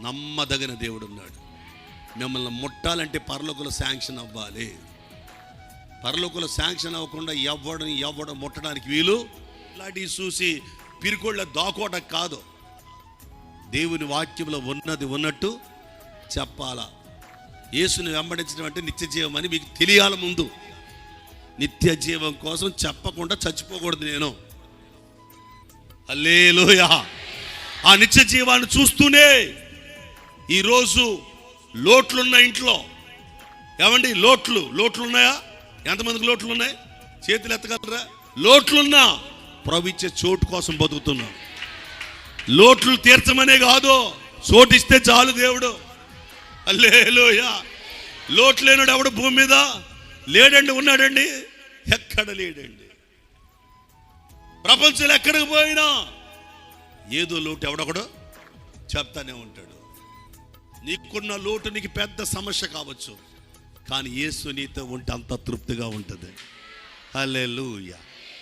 నమ్మదగిన దేవుడు ఉన్నాడు మిమ్మల్ని ముట్టాలంటే పరలోకుల శాంక్షన్ అవ్వాలి. పరలోకుల శాంక్షన్ అవ్వకుండా ఎవ్వడం ఎవ్వడం ముట్టడానికి వీలు? ఇలాంటివి చూసి పిరికోళ్ళ దాకోవడం కాదు. దేవుని వాక్యంలో ఉన్నది ఉన్నట్టు చెప్పాలా? యేసుని వెంబడించడం అంటే నిత్య జీవం అని మీకు తెలియాల ముందు. నిత్య జీవం కోసం చెప్పకుండా చచ్చిపోకూడదు నేను. అల్లేలోయా ఆ నిత్య జీవాన్ని చూస్తూనే ఈరోజు లోట్లున్న ఇంట్లో ఏమండి లోట్లు లోట్లు ఉన్నాయా ఎంతమందికి లోట్లు ఉన్నాయి చేతులు ఎత్తగలరా? లోట్లున్నా ప్రవిచ్చే చోటు కోసం బతుకుతున్నాం. లోట్లు తీర్చమనే కాదు చోటిస్తే చాలు దేవుడు. అల్లేలోయా లోటు లేనుడు ఎవడు భూమి మీద లేడండి ఉన్నాడండి ఎక్కడ లేడండి? ప్రపంచంలో ఎక్కడికి పోయినా ఏదో లోటు ఎవడొకడు చెప్తానే ఉంటాడు. నీకున్న లోటు నీకు పెద్ద సమస్య కావచ్చు. కానీ యేసు నీతో ఉంటే అంత తృప్తిగా ఉంటుంది. హల్లెలూయా.